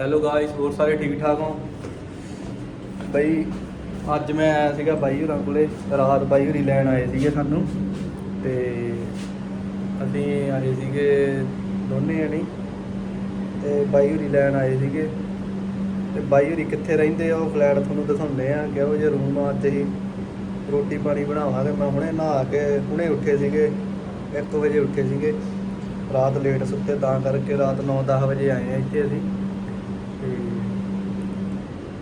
Hello guys ਹੋਰ ਸਾਰੇ ਠੀਕ ਠਾਕ ਹੋ? ਬਈ, ਅੱਜ ਮੈਂ ਆਇਆ ਸੀਗਾ ਬਾਈ ਹੋਰਾਂ ਕੋਲੇ, ਰਾਤ ਬਾਈ ਹੋਰੀ ਲੈਣ ਆਏ ਸੀਗੇ ਸਾਨੂੰ। ਤੇ ਅਸੀਂ ਆਏ ਸੀਗੇ ਦੋਨੇ ਜਣੇ। ਤੇ ਬਾਈ ਹੋਰੀ ਲੈਣ ਆਏ ਸੀਗੇ। ਤੇ ਬਾਈ ਹੋਰੀ ਕਿੱਥੇ ਰਹਿੰਦੇ ਆ, ਉਹ ਫਲੈਟ ਤੁਹਾਨੂੰ ਦਿਖਾਉਂਦੇ ਆ, ਕਿਹੋ ਜਿਹਾ ਰੂਮ ਆ ਅੱਜ ਅਸੀਂ। ਰੋਟੀ ਪਾਣੀ ਬਣਾਵਾਂਗੇ, ਮੈਂ ਹੁਣੇ ਨਹਾ ਕੇ ਹੁਣੇ ਉੱਠੇ ਸੀਗੇ 1 ਵਜੇ ਉੱਠੇ ਸੀਗੇ। ਰਾਤ ਲੇਟ ਸੁੱਤੇ, ਤਾਂ ਕਰਕੇ ਰਾਤ 9-10 ਵਜੇ ਆਏ ਆ ਇੱਥੇ ਅਸੀਂ। ਤੇ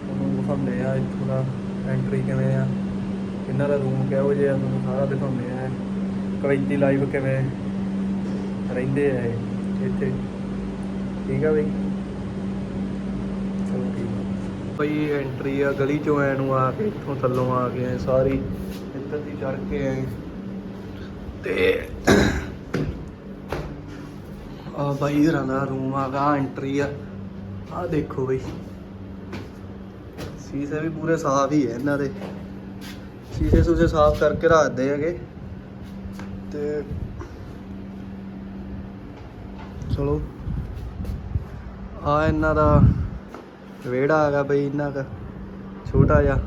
ਤੁਹਾਨੂੰ ਦਿਖਾਉਂਦੇ ਆ ਇੱਥੋਂ ਦਾ ਐਂਟਰੀ ਕਿਵੇਂ ਆ ਇਹਨਾਂ ਦਾ ਰੂਮ ਕਿਹੋ ਜਿਹਾ ਤੁਹਾਨੂੰ ਸਾਰਾ ਦਿਖਾਉਂਦੇ ਆ। ਕਵੈਤੀ ਲਾਈਵ ਕਿਵੇਂ ਰਹਿੰਦੇ ਆ ਇੱਥੇ। ਠੀਕ ਆ ਬਈ? ਚਲੋ ਠੀਕ ਆ। ਬਈ ਐਂਟਰੀ ਆ, ਗਲੀ ਚੋਂ ਐ ਨੂੰ ਆ ਕੇ, ਇੱਥੋਂ ਥੱਲੋਂ ਆ ਕੇ ਐਂ ਸਾਰੀ। ਇੱਧਰ ਦੀ ਚੜ ਕੇ ਐ ਤੇ ਆ ਬਾਈ ਹਰਾਂ ਰੂਮ ਆ ਗਾ ਐਂਟਰੀ ਆ। ਆ ਦੇਖੋ ਬਈ। ਸ਼ੀਸ਼ੇ ਵੀ ਪੂਰੇ ਸਾਫ਼ ਹੀ ਹੈ ਇਹਨਾਂ ਦੇ। ਸ਼ੀਸ਼ੇ ਸੂਸ਼ੇ ਸਾਫ਼ ਕਰਕੇ ਰੱਖਦੇ ਹੈਗੇ। ਤੇ ਚਲੋ, ਆ ਇਹਨਾਂ ਦਾ ਵਿਹੜਾ ਹੈਗਾ ਬਈ ਇਹਨਾਂ ਦਾ, ਛੋਟਾ ਜਿਹਾ।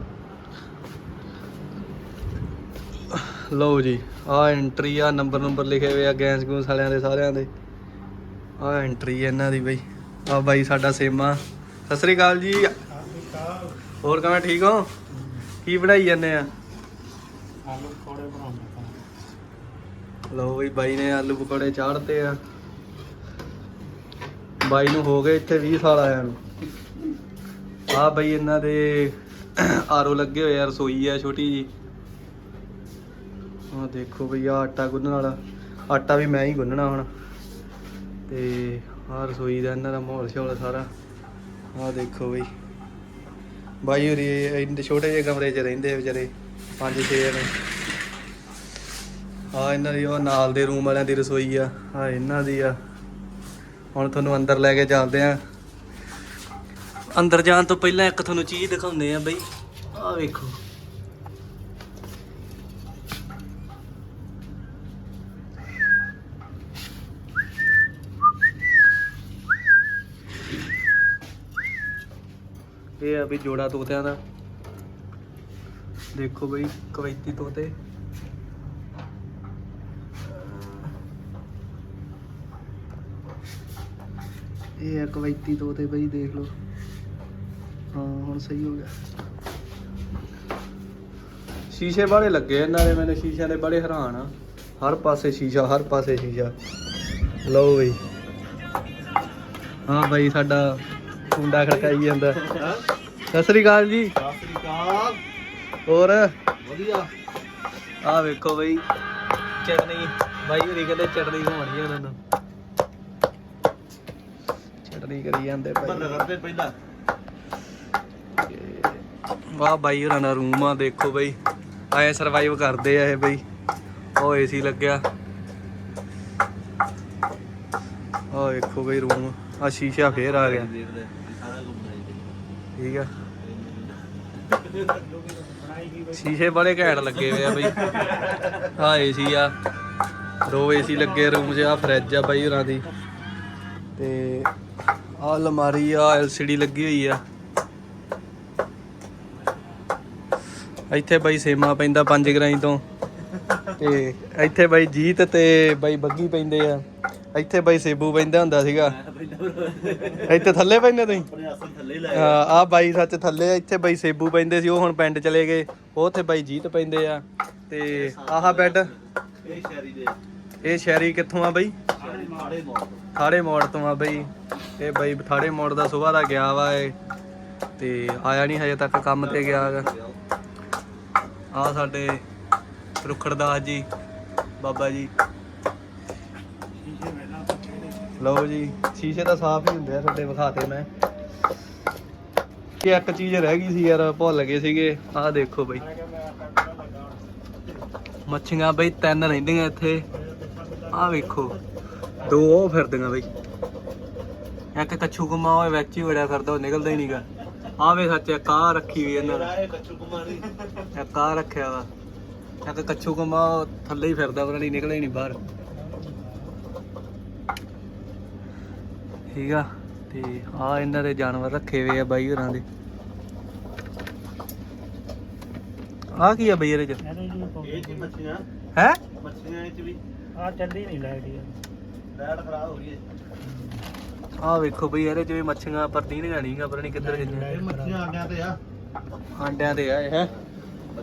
ਲਓ ਜੀ, ਆ ਐਂਟਰੀ ਆ ਨੰਬਰ ਨੰਬਰ ਲਿਖੇ ਹੋਏ ਆ ਗੈਂਸ ਗੂਸ ਵਾਲਿਆਂ ਦੇ ਸਾਰਿਆਂ ਦੇ। ਆ ਐਂਟਰੀ ਹੈ ਇਹਨਾਂ ਦੀ ਬਈ। ਆ ਬਾਈ ਸਾਡਾ ਸੇਮਾ। ਸਤਿ ਸ੍ਰੀ ਅਕਾਲ ਜੀ। ਹੋਰ ਕਿਵੇਂ ਠੀਕ ਹੋ? ਕੀ ਬਣਾਈ ਜਾਂਦੇ ਆ? ਆਲੂ ਥੋੜੇ ਬਣਾਉਣੇ ਲਓ ਬਈ ਬਾਈ ਨੇ ਆਲੂ ਪਕੌੜੇ ਚਾੜਤੇ ਆ। ਬਾਈ ਨੂੰ ਹੋ ਗਏ ਇੱਥੇ 20 ਸਾਲ ਆਇਆ ਨੂੰ। ਆ ਬਈ ਇਹਨਾਂ ਦੇ ਆਰੋ ਲੱਗੇ ਹੋਏ ਆ ਰਸੋਈ ਆ ਛੋਟੀ ਜੀ। ਆ ਦੇਖੋ ਬਈ ਆ ਆਟਾ ਗੁੰਨਣ ਵਾਲਾ। ਆਟਾ ਵੀ ਮੈਂ ਹੀ ਗੁੰਨਣਾ ਹੁਣ। ਤੇ ਆ ਰਸੋਈ ਦਾ ਇਹਨਾਂ ਦਾ ਮਾਹੌਲ ਸ਼ੌਲ ਸਾਰਾ। ਆ ਦੇਖੋ ਬਈ। ਬਾਈ ਹੋਰੀ ਇੰਨੇ ਛੋਟੇ ਜਿਹੇ ਕਮਰੇ 'ਚ ਰਹਿੰਦੇ ਵਿਚਾਰੇ, ਪੰਜ ਛੇ ਨੇ ਆ ਇਹਨਾਂ ਦੀ, ਉਹ ਨਾਲ ਦੇ ਰੂਮ ਵਾਲਿਆਂ ਦੀ ਰਸੋਈ ਆ ਆ ਇਹਨਾਂ ਦੀ ਆ। ਹੁਣ ਤੁਹਾਨੂੰ ਅੰਦਰ ਲੈ ਕੇ ਚੱਲਦੇ ਆ। ਅੰਦਰ ਜਾਣ ਤੋਂ ਪਹਿਲਾਂ ਇੱਕ ਤੁਹਾਨੂੰ ਚੀਜ਼ ਦਿਖਾਉਂਦੇ ਆ ਬਈ। ਆ ਵੇਖੋ। ਇਹ ਆ ਵੀ ਜੋੜਾ ਤੋਤਿਆਂ ਦਾ। ਦੇਖੋ ਬਈ, ਕਵੈਤੀ ਤੋਤੇ। ਇਹ ਆ ਕਵੈਤੀ ਤੋਤੇ ਬਈ, ਦੇਖ ਲਓ। ਹਾਂ, ਹੁਣ ਸਹੀ ਹੋ ਗਿਆ। ਸ਼ੀਸ਼ੇ ਵਾਲੇ ਲੱਗੇ ਇਹਨਾਂ ਦੇ, ਮੈਨੂੰ ਸ਼ੀਸ਼ਿਆਂ ਦੇ ਬੜੇ ਹੈਰਾਨ ਆ। ਹਰ ਪਾਸੇ ਸ਼ੀਸ਼ਾ, ਹਰ ਪਾਸੇ ਸ਼ੀਸ਼ਾ। ਲਓ ਬਈ। ਹਾਂ ਬਾਈ, ਸਾਡਾ ਕੁੰਡਾ ਖੜਕਾਈ ਜਾਂਦਾ। ਸਤਿ ਸ੍ਰੀ ਅਕਾਲ ਜੀ। ਸਤਿ ਸ੍ਰੀ ਅਕਾਲ। ਹੋਰ? ਵਧੀਆ। ਆਹ ਵੇਖੋ ਬਈ ਚਟਨੀ। ਬਾਈ ਹੋਰੀ ਕਹਿੰਦੇ ਚਟਨੀ ਖਵਾਉਣੀ ਆ ਉਹਨਾਂ ਨੂੰ। ਚਟਨੀ ਕਰੀ ਜਾਂਦੇ ਬੰਦ ਭਾਈ ਕਰਦੇ ਪਹਿਲਾਂ। ਵਾਹ ਬਾਈ ਹੋਰਾਂ ਦਾ ਰੂਮ ਆ ਦੇਖੋ ਬਈ। ਆਏ ਸਰਵਾਈਵ ਕਰਦੇ ਆ ਇਹ ਬਈ। ਉਹ ਏਸੀ ਲੱਗਿਆ। ਆਹ ਵੇਖੋ ਬਈ ਰੂਮ। ਆ ਸ਼ੀਸ਼ਾ ਫੇਰ ਆ ਗਿਆ। ਠੀਕ ਆ। ਸ਼ੀਸ਼ੇ ਬੜੇ ਘੈਂਟ ਲੱਗੇ ਹੋਏ ਆ ਬਈ। ਆ ਏਸੀ ਆ। ਦੋ ਏਸੀ ਲੱਗੇ ਰੂਮ 'ਚ ਆ ਫਰਿੱਜ ਆ ਬਾਈ ਉਹਨਾਂ ਦੀ। ਤੇ ਆ ਅਲਮਾਰੀ ਆ ਐਲਸੀਡੀ ਲੱਗੀ ਹੋਈ ਆ। ਇੱਥੇ ਬਾਈ ਸੇਮਾ ਪੈਂਦਾ ਪੰਜ ਗਰਾਈ ਤੋਂ। ਤੇ ਇੱਥੇ ਬਾਈ ਜੀਤ ਤੇ ਬਾਈ ਬੱਗੀ ਪੈਂਦੇ ਆ। ਇੱਥੇ ਬਾਈ ਸੇਬੂ ਪੈਂਦਾ ਹੁੰਦਾ ਸੀਗਾ। ਇੱਥੇ ਥੱਲੇ ਪੈਂਦੇ ਤੁਸੀਂ? ਆਪਣੇ ਅਸਲ ਥੱਲੇ ਲੈ ਹਾਂ ਆ ਬਾਈ ਸੱਚ ਥੱਲੇ ਇੱਥੇ ਬਾਈ ਸੇਬੂ ਪੈਂਦੇ ਸੀ, ਉਹ ਹੁਣ ਪਿੰਡ ਚਲੇ ਗਏ। ਉਹ ਉੱਥੇ ਬਾਈ ਜੀਤ ਪੈਂਦੇ ਆ। ਤੇ ਆਹ ਬੈੱਡ। ਇਹ ਸ਼ਹਿਰੀ ਦੇ ਇਹ ਸ਼ਹਿਰੀ ਕਿੱਥੋਂ ਆ ਬਾਈ? ਸ਼ਹਿਰੀ ਮਾੜੇ ਥਾੜੇ ਮੋੜ ਤੋਂ ਆ ਬਾਈ। ਇਹ ਬਾਈ ਥਾੜੇ ਮੋੜ ਦਾ ਸੁਬਾਹ ਦਾ ਗਿਆ ਵਾ ਇਹ। ਤੇ ਆਇਆ ਨਹੀਂ ਹਜੇ ਤੱਕ, ਕੰਮ ਤੇ ਗਿਆ ਗਾ ਆ ਸਾਡੇ ਰੁਖੜਦਾਸ ਜੀ, ਬਾਬਾ ਜੀ। ਲਓ ਜੀ, ਸ਼ੀਸ਼ੇ ਤਾਂ ਸਾਫ਼ ਹੀ ਹੁੰਦੇ ਆ ਤੁਹਾਡੇ ਵਿਖਾਤੇ ਮੈਂ। ਕਿ ਇੱਕ ਚੀਜ਼ ਰਹਿ ਗਈ ਸੀ ਯਾਰ, ਭੁੱਲ ਗਏ ਸੀਗੇ। ਆਹ ਦੇਖੋ ਬਈ। ਮੱਛੀਆਂ ਬਈ ਤਿੰਨ ਰਹਿੰਦੀਆਂ ਇੱਥੇ। ਆਹ ਵੇਖੋ, ਦੋ ਉਹ ਫਿਰਦੀਆਂ ਬਈ। ਇੱਕ ਕੱਛੂ ਕੁਮਾ ਹੋਏ ਵਿੱਚ ਹੀ ਵੜਿਆ ਫਿਰਦਾ, ਉਹ ਨਿਕਲਦਾ ਹੀ ਨਹੀਂਗਾ ਆਵੇ ਸੱਚ, ਇੱਕ ਆਹ ਰੱਖੀ ਵੀ ਇਹਨਾਂ ਨੇ। ਇਹ ਇੱਕ ਆਹ ਰੱਖਿਆ ਵਾ। ਇੱਕ ਕੱਛੂ ਕੁਮਾ ਥੱਲੇ ਹੀ ਫਿਰਦਾ ਉਹਨਾਂ ਨਹੀਂ ਨਿਕਲੇ ਨਹੀਂ ਬਾਹਰ। ਠੀਕ ਆ ਤੇ ਆ ਇਹਨਾਂ ਦੇ ਜਾਨਵਰ ਰੱਖੇ ਹੋਏ ਆ ਬਾਈ ਹੋਰਾਂ ਦੇ। ਆ ਕੀ ਆ ਬਈ ਇਹਦੇ ਚ? ਇਹ ਜੀ ਮੱਛੀਆਂ। ਹੈ? ਮੱਛੀਆਂ ਇਹ ਚ ਵੀ। ਆ ਚੱਲਦੀ ਨਹੀਂ ਲਾਈਟ ਲਾਈਟ ਖਰਾਬ ਹੋ ਗਈ ਹੈ। ਆ ਵੇਖੋ ਬਈ ਇਹਦੇ ਚ ਵੀ ਮੱਛੀਆਂ ਪਰ ਦੀਨੀਆਂ ਨਹੀਂਗਾ ਪਤਾ ਨਹੀਂ ਕਿੱਧਰ ਗਈਆਂ। ਇਹ ਮੱਛੀਆਂ ਆਂਡਿਆਂ ਤੇ ਆ। ਆਂਡਿਆਂ ਤੇ ਆ ਇਹ ਹੈ?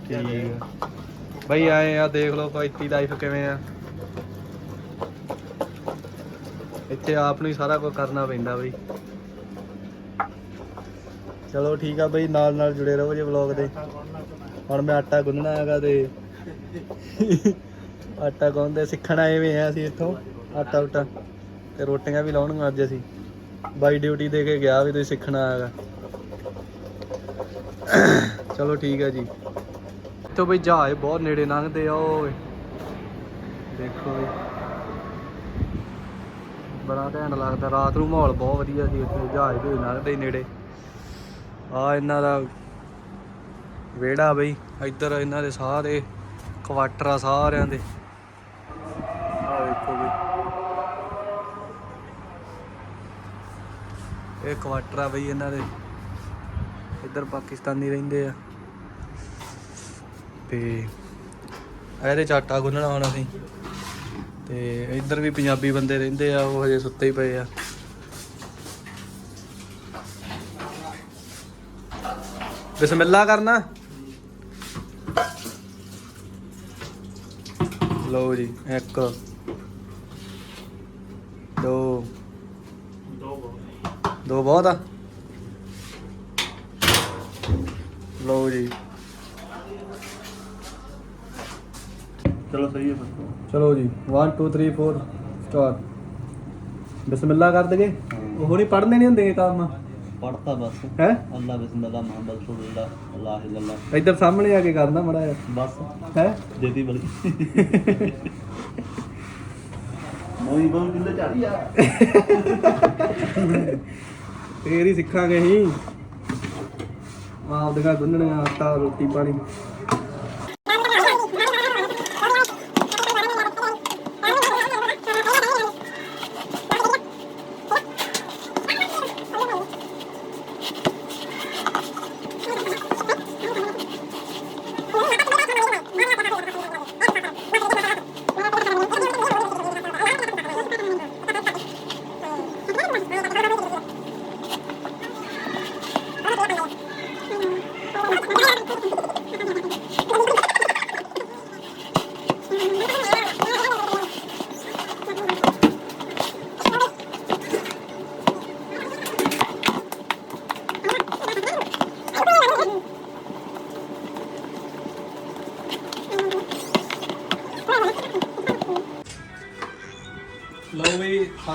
ਤੇ ਆ। ਬਈ ਆਏ ਆ ਦੇਖ ਲਓ ਭਾਈਤੀ ਲਾਈਫ ਕਿਵੇਂ ਆ। ਇੱਥੇ ਆਪ ਨੂੰ ਹੀ ਸਾਰਾ ਕੁਝ ਕਰਨਾ ਪੈਂਦਾ ਬਈ। ਚਲੋ ਠੀਕ ਆ ਬਈ, ਨਾਲ ਨਾਲ ਜੁੜੇ ਰਹੋ ਜੇ ਵਲੌਗ ਦੇ। ਹੁਣ ਮੈਂ ਆਟਾ ਗੁੰਨਣਾ ਹੈਗਾ ਤੇ ਆਟਾ ਗੁੰਨਦੇ ਸਿੱਖਣ ਆਏ ਆ ਅਸੀਂ ਇੱਥੋਂ, ਆਟਾ ਉਟਾ। ਤੇ ਰੋਟੀਆਂ ਵੀ ਲਾਉਣੀਆਂ ਅੱਜ ਅਸੀਂ। ਬਾਈ ਡਿਊਟੀ ਦੇ ਕੇ ਗਿਆ ਵੀ ਤੁਸੀਂ ਸਿੱਖਣਾ ਹੈਗਾ। ਚਲੋ ਠੀਕ ਹੈ ਜੀ। ਇੱਥੋਂ ਬਈ ਜਹਾਜ਼ ਬਹੁਤ ਨੇੜੇ ਲੰਘਦੇ ਆ ਉਹ ਦੇਖੋ ਬਈ। ਬੜਾ ਘੈਂਟ ਲੱਗਦਾ, ਰਾਤ ਨੂੰ ਮਾਹੌਲ ਬਹੁਤ ਵਧੀਆ ਸੀ ਇੱਥੇ, ਜਹਾਜ਼ ਵੀ ਲੰਘਦੇ ਨੇੜੇ। ਆ ਇਹਨਾਂ ਦਾ ਵਿਹੜਾ ਬਈ, ਇੱਧਰ ਇਹਨਾਂ ਦੇ ਸਾਰੇ ਕੁਆਟਰ ਆ ਸਾਰਿਆਂ ਦੇ। ਆ ਵੇਖੋ ਬਈ। ਇਹ ਕੁਆਟਰ ਆ ਬਈ ਇਹਨਾਂ ਦੇ, ਇੱਧਰ ਪਾਕਿਸਤਾਨੀ ਰਹਿੰਦੇ ਆ। ਤੇ ਇਹਦੇ ਚ ਆਟਾ ਗੁੰਨਣਾ ਹੁਣ ਅਸੀਂ ਤੇ ਇੱਧਰ ਵੀ ਪੰਜਾਬੀ ਬੰਦੇ ਰਹਿੰਦੇ ਆ, ਉਹ ਹਜੇ ਸੁੱਤੇ ਹੀ ਪਏ ਆ। ਬਿਸਮਿਲ੍ਲਾ ਕਰਨਾ। ਲਓ ਜੀ, ਇੱਕ। ਦੋ। ਦੋ ਬਹੁਤ ਆ। ਲਓ ਜੀ। ਚਲੋ ਸਹੀ ਹੈ ਫਿਰ ਚਲੋ ਜੀ 1 2 3 4 ਸਟਾਰ ਬਿਸਮਿਲ੍ਲਾ ਕਰ ਦਗੇ ਉਹ ਨਹੀਂ ਪੜਨੇ ਨਹੀਂ ਹੁੰਦੇ ਕੰਮ। ਪੜਤਾ ਬਸ। ਹੈ? ਅੱਲਾ ਬਿਸਮਿਲ੍ਲਾ ਮੁਹੰਮਦ ਰਸੂਲullah ਅੱਲਾਹ ਇਲੱਲਾ ਇੱਧਰ ਸਾਹਮਣੇ ਆ ਕੇ ਕਰਨਾ ਮੜਾ ਬਸ। ਹੈ? ਦੇਦੀ ਬਲਕਿ ਮੋਈ ਬੋਂ ਕਿੱਲੇ ਚੜੀ ਆ। ਫੇਰ ਹੀ ਸਿੱਖਾਂਗੇ ਅਸੀਂ। ਆਪਦੀਆਂ ਗੁੰਨਣੀਆਂ ਆਟਾ ਰੋਟੀ ਪਾਣੀ।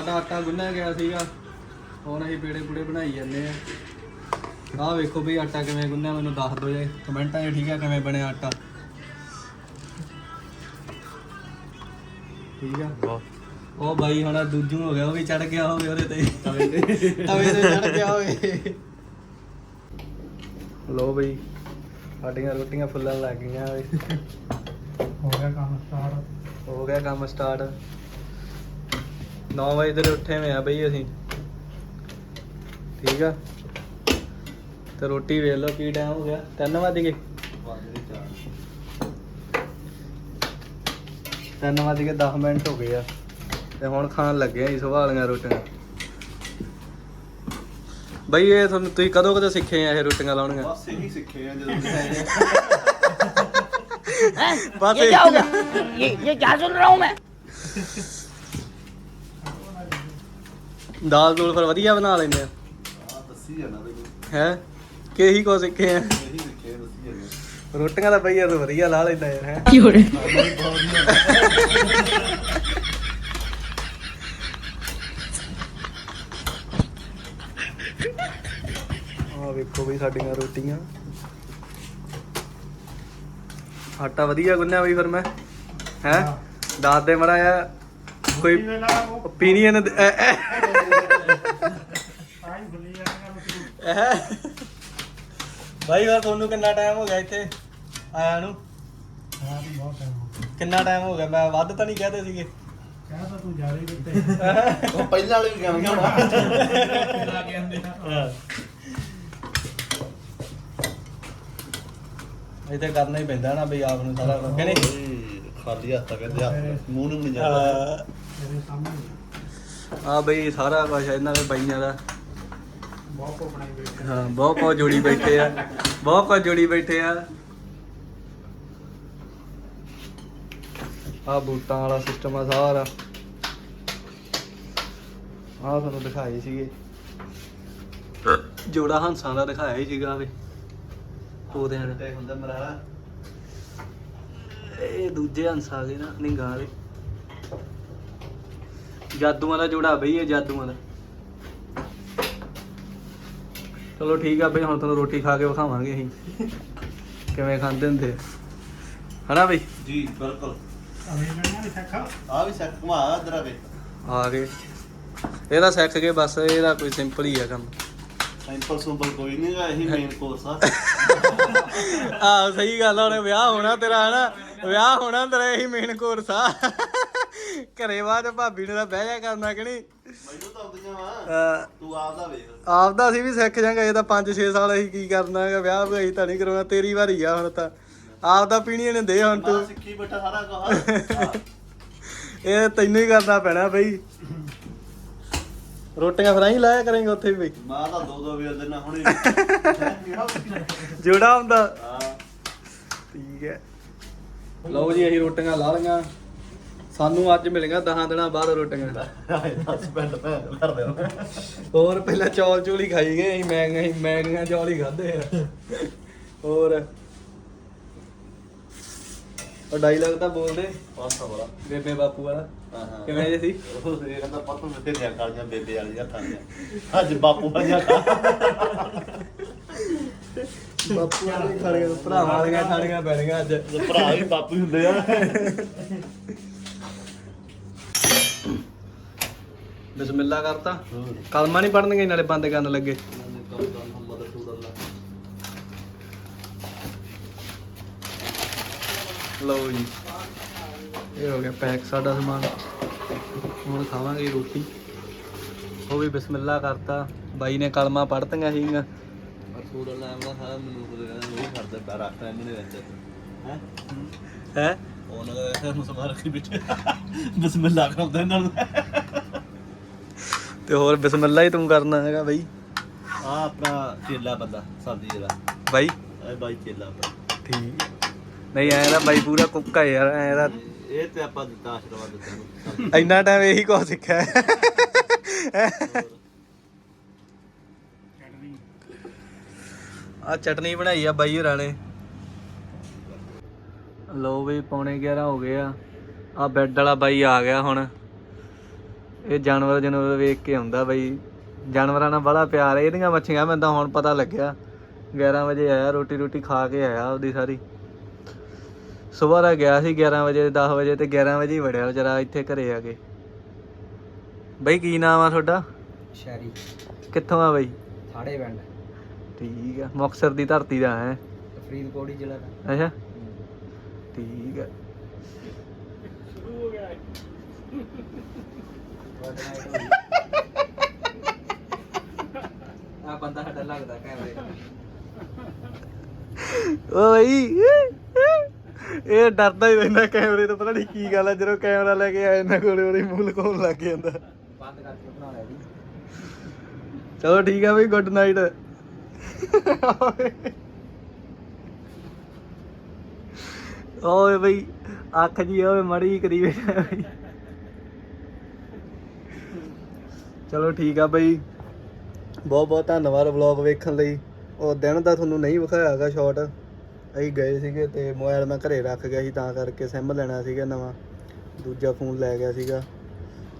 ਸਾਡਾ ਆਟਾ ਗੁੰਨਿਆ ਗਿਆ ਸੀਗਾ। ਹੁਣ ਅਸੀਂ ਪੇੜੇ ਪੂੜੇ ਬਣਾਈ ਜਾਂਦੇ ਆ। ਆਹ ਵੇਖੋ ਵੀ ਆਟਾ ਕਿਵੇਂ ਗੁੰਨਿਆ ਮੈਨੂੰ ਦੱਸ ਦਿਓ ਜੇ। ਕਮੈਂਟਾਂ 'ਚ ਠੀਕ ਆ ਕਿਵੇਂ ਬਣਿਆ ਆਟਾ। ਠੀਕ ਆ? ਉਹ ਬਾਈ ਹੁਣ ਦੂਜੂ ਹੋ ਗਿਆ ਉਹ ਵੀ ਚੜ ਗਿਆ ਹੋਵੇ ਉਹਦੇ ਤੇ। ਤਵੇ ਤੇ। ਤਵੇ ਤੇ ਚੜ ਗਿਆ ਹੋਵੇ। ਲੋ ਬਈ ਸਾਡੀਆਂ ਰੋਟੀਆਂ ਫੁੱਲਣ ਲੱਗ ਗਈਆਂ ਓਏ। ਹੋ ਗਿਆ ਕੰਮ ਸਟਾਰਟ ਹੋ ਗਿਆ ਕੰਮ ਸਟਾਰਟ 9 ਵਜੇ ਦੇ ਉੱਠੇ ਹੋਏ ਆ ਬਈ ਅਸੀਂ ਠੀਕ ਆ ਤੇ ਰੋਟੀ ਵੇਖ ਲਓ ਕੀ ਟਾਈਮ ਹੋ ਗਿਆ 3 ਵਜ ਗਏ 3 ਵਜ ਕੇ 10 ਮਿੰਟ ਹੋ ਗਏ ਆ ਤੇ ਹੁਣ ਖਾਣ ਲੱਗੇ ਆ ਇਸ ਵਾਲੀਆਂ ਰੋਟੀਆਂ ਬਈ ਇਹ ਤੁਹਾਨੂੰ ਤੁਸੀਂ ਕਦੋਂ ਕਦੋਂ ਸਿੱਖੇ ਆ ਇਹ ਰੋਟੀਆਂ ਲਾਉਣੀਆਂ ਬਸ ਇਹੀ ਸਿੱਖੇ ਆ ਜਦੋਂ ਬਸ ये क्या हो गया ये ये क्या सुन रहा हूँ मैं ਦਾਲ ਦੂਲ ਫਿਰ ਵਧੀਆ ਬਣਾ ਲੈਂਦੇ ਆ। ਆ ਦੱਸੀ ਜਾਣਾ ਤੇ ਹੈ? ਕਿ ਇਹੀ ਕੋ ਸਿੱਖੇ ਆ? ਇਹੀ ਸਿੱਖੇ ਆ, ਦੱਸੀ ਜਾਣਾ ਰੋਟੀਆਂ ਦਾ ਬਈ ਇਹ ਵਧੀਆ ਲਾ ਲੈਂਦਾ ਯਾਰ ਹੈ? ਆ ਵੇਖੋ ਬਈ ਸਾਡੀਆਂ ਰੋਟੀਆਂ। ਆਟਾ ਵਧੀਆ ਗੁੰਨਿਆ ਬਈ ਫਿਰ ਮੈਂ ਹੈ? ਦੱਸ ਦੇ ਮੜਾ ਆ ਕੋਈ ਓਪੀਨੀਅਨ ਭਾਈ ਵਾ ਤੁਹਾਨੂੰ ਕਿੰਨਾ ਟਾਈਮ ਹੋ ਗਿਆ ਇੱਥੇ ਆਇਆ ਨੂੰ? ਹਾਂ ਬਹੁਤ ਟਾਈਮ ਹੋ ਗਿਆ ਕਿੰਨਾ ਟਾਈਮ ਹੋ ਗਿਆ? ਮੈਂ ਵੱਧ ਤਾਂ ਨਹੀਂ ਕਹਦੇ ਸੀਗੇ। ਕਹਿ ਤਾਂ ਤੂੰ ਜਾ ਰਹੀ ਦਿੱਤੇ ਉਹ ਪਹਿਲਾਂ ਵਾਲੇ ਵੀ ਗਾਣੇ ਗਾਉਣਾ ਲਾ ਕੇ ਆਂਦੇ ਆ। ਇਹ ਤੇ ਕਰਨਾ ਹੀ ਪੈਂਦਾ ਨਾ ਬਈ ਆਪ ਨੂੰ ਸਾਰਾ। ਕੁਝ ਕਿ ਨਹੀਂ ਓਏ, ਖਾਲੀ ਹੱਥ ਕਹਿੰਦੇ ਹੱਥ ਮੂੰਹ ਨੂੰ ਨਹੀਂ ਜਾਂਦਾ ਸਾਹਮਣੇ ਆ। ਬਈ ਸਾਰਾ ਕੁਝ ਇਹਨਾਂ ਦੇ ਬਾਈਆਂ ਦਾ। ਬਹੁਤ ਕੋ ਬਣਾਈ ਬੈਠੇ ਹਾਂ ਬਹੁਤ ਕੁਝ ਜੋੜੀ ਬੈਠੇ ਆ। ਬਹੁਤ ਕੁਝ ਜੋੜੀ ਬੈਠੇ ਆ। ਆ ਬੂਟਾਂ ਵਾਲਾ ਸਿਸਟਮ ਆ ਸਾਰਾ। ਆ ਤੁਹਾਨੂੰ ਦਿਖਾਏ ਸੀਗੇ। ਜੋੜਾ ਹੰਸਾਂ ਦਾ ਦਿਖਾਇਆ ਹੀ ਸੀਗਾ ਵੇ। ਉਹਦੇ ਨਾਲ। ਤੇ ਹੁੰਦਾ ਮਰਾਲਾ। ਇਹ ਦੂਜੇ ਹੰਸ ਆ ਗਏ ਨਾ ਨਿੰਗਾ ਵਾਲੇ। ਜਾਦੂਆਂ ਦਾ ਜੋੜਾ ਬਈ ਇਹ ਜਾਦੂਆਂ ਦਾ। ਚਲੋ ਠੀਕ ਆ ਬਈ ਹੁਣ ਤੁਹਾਨੂੰ ਰੋਟੀ ਖਾ ਕੇ ਵਿਖਾਵਾਂਗੇ ਅਸੀਂ। ਕਿਵੇਂ ਖਾਂਦੇ ਹੁੰਦੇ ਆ। ਹਨਾ ਬਈ? ਜੀ ਬਿਲਕੁਲ। ਅਵੇ ਮੈਂ ਨਹੀਂ ਸੱਖਾ ਆ? ਵੀ ਸੈੱਟ ਘੁਮਾ ਇਧਰ ਆ ਕੇ ਆ ਗਏ। ਇਹਦਾ ਸਿੱਖ ਕੇ ਬਸ ਇਹਦਾ ਕੋਈ ਸਿੰਪਲ ਹੀ ਆ ਕੰਮ। ਸਿੰਪਲ ਸਿੰਪਲ ਕੋਈ ਨਹੀਂ ਗਾ ਇਹੀ ਮੇਨ ਕੋਰਸ ਆ। ਆਹ ਸਹੀ ਗੱਲ ਆ, ਹੁਣ ਵਿਆਹ ਹੋਣਾ ਤੇਰਾ ਹਨਾ? ਵਿਆਹ ਹੋਣਾ ਤੇਰਾ ਇਹੀ ਮੇਨ ਕੋਰਸ ਆ। ਘਰੇ ਬਾਅਦ ਭਾਬੀ ਨੇ ਤਾਂ ਬਹਿ ਜਾ ਕਰਨਾ ਕਿ ਨਹੀਂ? ਮੈਨੂੰ ਤਾਂ ਆਉਂਦੀਆਂ ਵਾ। ਅਹ ਤੂੰ ਆਪ ਦਾ ਵੇਖ। ਆਪਦਾ ਅਸੀਂ ਵੀ ਸਿੱਖ ਜਾਂਗੇ ਇਹ ਤਾਂ 5-6 ਸਾਲ ਅਸੀਂ ਕੀ ਕਰਨਾ ਹੈਗਾ ਵਿਆਹ ਵੀ ਅਸੀਂ ਤਾਂ ਨਹੀਂ ਕਰਾਉਣਾ ਤੇਰੀ ਵਾਰੀ ਆ ਹੁਣ ਤਾਂ। ਆਪਦਾ ਪੀਣੀ ਨੇ ਦੇ ਹੁਣ ਮੈਂ ਤੂੰ ਸਿੱਖੀ ਬੈਠਾ ਸਾਰਾ ਕੁਝ ਇਹ ਤੈਨੂੰ ਹੀ ਕਰਨਾ ਪੈਣਾ ਬਈ। ਰੋਟੀਆਂ ਫਰਾਈ ਲਾਇਆ ਕਰਾਂਗੇ ਉੱਥੇ ਵੀ। ਬਈ ਮਾਂ ਤਾਂ ਦੋ ਦੋ ਵੇਲ ਦੇਣਾ ਹੁਣੇ। ਜੋੜਾ ਹੁੰਦਾ। ਹਾਂ। ਠੀਕ ਹੈ। ਲਓ ਜੀ ਅਸੀਂ ਰੋਟੀਆਂ ਲਾ ਲਈਆਂ। ਸਾਨੂੰ ਅੱਜ ਮਿਲੀਆਂ 10 ਦਿਨਾਂ ਬਾਅਦ ਰੋਟੀਆਂ। 10 ਮਿੰਟ ਮੈਂ ਕਰਦੇ ਹਾਂ ਹੋਰ ਪਹਿਲਾਂ ਚੌਲ ਚੂਲ ਹੀ ਖਾਈ ਗਏ ਅਸੀਂ ਮੈਗੀਆਂ ਹੀ ਮੈਗੀਆਂ ਚੌਲ ਹੀ ਖਾਦੇ ਆ। ਹੋਰ? ਉਹ ਡਾਇਲੌਗ ਤਾਂ ਬੋਲਦੇ। ਪਾਸਾ ਵਾਲਾ। ਬੇਬੇ ਬਾਪੂ ਵਾਲਾ। ਹਾਂ ਹਾਂ। ਕਿਵੇਂ ਜੇ ਸੀ? ਉਹ ਇਹ ਕਹਿੰਦਾ ਪਰਸੋਂ ਮੈਂ ਤੇਰੀਆਂ ਕਾਲੀਆਂ ਬੇਬੇ ਵਾਲੀਆਂ ਖਾਣੀਆਂ ਅੱਜ ਬਾਪੂ ਵਾਲੀਆਂ ਬਾਪੂ ਵਾਲੇ ਖਾਣੀਆਂ ਭਰਾਵਾਂ ਵਾਲੀਆਂ ਖਾਣੀਆਂ ਪੈਣੀਆਂ ਅੱਜ। ਭਰਾ ਵੀ ਬਾਪੂ ਹੀ ਹੁੰਦੇ ਆ। ਬਿਸਮਿਲ੍ਲਾ ਕਰਤਾ। ਕਲਮਾ ਨਹੀਂ ਪੜਨਗੇ ਨਾਲੇ ਬੰਦ ਕਰਨ ਲੱਗੇ। ਲਓ ਜੀ। ਇਹ ਹੋ ਗਿਆ ਪੈਕ ਸਾਡਾ ਸਮਾਨ। ਹੁਣ ਖਾਵਾਂਗੇ ਰੋਟੀ। ਉਹ ਵੀ ਬਿਸਮਿਲ੍ਲਾ ਕਰਤਾ। ਬਾਈ ਨੇ ਕਲਮਾ ਪੜਤੀਆਂ ਸੀਗੀਆਂ। ਰਸੂਲ ਅੱਲਾਹ ਦਾ ਸਾਰਾ ਮੈਨੂੰ ਉਹ ਕਰਦਾ ਪਿਆ ਰੱਖਦਾ ਇਹਨੇ ਵਿੱਚ। ਹੈ? ਹੈ? ਉਹਨਾਂ ਦਾ ਮੁਸਲਮਾਨ ਰੱਖੀ ਬਿਠੇ ਬਿਸਮਿਲ੍ਲਾ ਕਰਦਾ ਇਹਨਾਂ ਨੂੰ। ਤੇ ਹੋਰ ਬਿਸਮਿਲ੍ਲਾ ਹੀ ਤੂੰ ਕਰਨਾ ਹੈਗਾ ਬਾਈ। ਆ ਆਪਣਾ ਚੇਲਾ ਬੰਦਾ ਸਾਦੀ ਜਿਹੜਾ ਬਾਈ। ਇਹ ਬਾਈ ਚੇਲਾ ਆਪਣਾ। ਠੀਕ ਨਹੀਂ ਐ ਤਾਂ ਬਾਈ ਪੂਰਾ ਕੁੱਕਾ ਯਾਰ ਐ ਦਾ ਇਹ ਤੇ ਆਪਾਂ ਦਿੱਤਾ ਆਸ਼ੀਰਵਾਦ ਦਿੱਤਾ ਇਹਨੂੰ ਇੰਨਾ ਟਾਈਮ ਇਹੀ ਕੁਝ ਸਿੱਖਿਆ। ਹੈ। ਆ ਚਟਨੀ ਬਣਾਈ ਆ ਬਾਈ ਹੋਰਾਂ ਨੇ। ਲੋ ਵੀ ਪੌਣੇ 11 ਹੋ ਗਏ ਆ। ਆ ਬੈੱਡ ਵਾਲਾ ਬਾਈ ਆ ਗਿਆ ਹੁਣ। ਇਹ ਜਾਨਵਰ ਜਨਵਰ ਵੇਖ ਕੇ ਆਉਂਦਾ ਬਾਈ। ਜਾਨਵਰਾਂ ਨਾਲ ਬੜਾ ਪਿਆਰ ਹੈ ਇਹਦੀਆਂ ਮੱਛੀਆਂ ਮੈਨੂੰ ਤਾਂ ਹੁਣ ਪਤਾ ਲੱਗਿਆ। 11 ਵਜੇ ਆਇਆ ਰੋਟੀ ਰੋਟੀ ਖਾ ਕੇ ਆਇਆ ਉਹਦੀ ਸਾਰੀ। ਸਵੇਰ ਆ ਗਿਆ ਸੀ 11 ਵਜੇ 10 ਵਜੇ ਤੇ 11 ਵਜੇ ਹੀ ਵੜਿਆ ਵਿਚਾਰਾ ਇੱਥੇ ਘਰੇ ਆ ਕੇ। ਬਾਈ ਕੀ ਨਾਮ ਆ ਤੁਹਾਡਾ? ਸ਼ਹਿਰੀ ਕਿੱਥੋਂ ਆ ਬਾਈ? ਥਾੜੇ ਪਿੰਡ। ਠੀਕ ਆ ਮੁਕਤਸਰ ਦੀ ਧਰਤੀ ਦਾ ਹੈ। ਫਰੀਦਕੋਟ ਹੀ ਜ਼ਿਲ੍ਹਾ ਦਾ। ਅੱਛਾ। ਠੀਕ ਸ਼ੁਰੂ ਹੋ ਗਿਆ ਆ ਬੰਦਾ ਸਾਡਾ ਲੱਗਦਾ ਕੈਮਰੇ ਓ ਬਈ ਇਹ ਡਰਦਾ ਹੀ ਰਹਿੰਦਾ ਕੈਮਰੇ ਤੋਂ ਪਤਾ ਨਹੀਂ ਕੀ ਗੱਲ ਆ ਜਦੋਂ ਕੈਮਰਾ ਲੈ ਕੇ ਆਇਆ ਇਹਨਾਂ ਕੋਲੇ ਉਹਦੇ ਮੂੰਹ ਲਕਾਉਣ ਲੱਗ ਜਾਂਦਾ। ਬੰਦ ਕਰਕੇ ਬਣਾ ਲਿਆ ਜੀ। ਚਲੋ ਠੀਕ ਆ ਬਈ ਗੁੱਡ ਨਾਈਟ ਓਏ ਬਈ ਅੱਖ ਜੀ ਓਏ ਮੜੀ ਕਰੀ ਬੈਠਾ ਬਈ। ਚਲੋ ਠੀਕ ਆ ਬਈ। ਬਹੁਤ ਬਹੁਤ ਧੰਨਵਾਦ ਵਲੌਗ ਵੇਖਣ ਲਈ। ਉਹ ਦਿਨ ਦਾ ਤੁਹਾਨੂੰ ਨਹੀਂ ਵਿਖਾਇਆਗਾ ਸ਼ਾਟ ਅਸੀਂ ਗਏ ਸੀਗੇ ਤੇ ਮੋਬਾਈਲ ਮੈਂ ਘਰੇ ਰੱਖ ਗਿਆ ਸੀ ਤਾਂ ਕਰਕੇ ਸਿਮ ਲੈਣਾ ਸੀਗਾ ਨਵਾਂ। ਦੂਜਾ ਫੋਨ ਲੈ ਗਿਆ ਸੀਗਾ।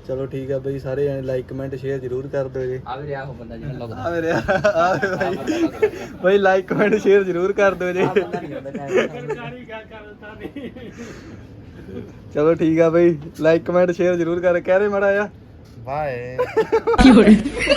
ਚਲੋ ਠੀਕ ਆ ਬਈ ਸਾਰੇ ਜਣੇ ਲਾਈਕ ਕਮੈਂਟ ਸ਼ੇਅਰ ਜ਼ਰੂਰ ਕਰ ਦਿਓ ਜੀ। ਆ ਵੀ ਰਿਹਾ ਉਹ ਬੰਦਾ ਜਿਹੜਾ ਲੱਗਦਾ। ਆ ਮੇਰੇ ਆ ਬਈ। ਬਈ ਲਾਈਕ ਕਮੈਂਟ ਸ਼ੇਅਰ ਜ਼ਰੂਰ ਕਰ ਦਿਓ ਜੀ। ਚਲੋ ਠੀਕ ਆ ਬਈ ਲਾਈਕ ਕਮੈਂਟ ਸ਼ੇਅਰ ਜ਼ਰੂਰ ਕਰ। ਕਹਿ ਰਹੇ ਮੜਾ ਆ ਬਾਏ ਕੀ ਹੋ ਰਿਹਾ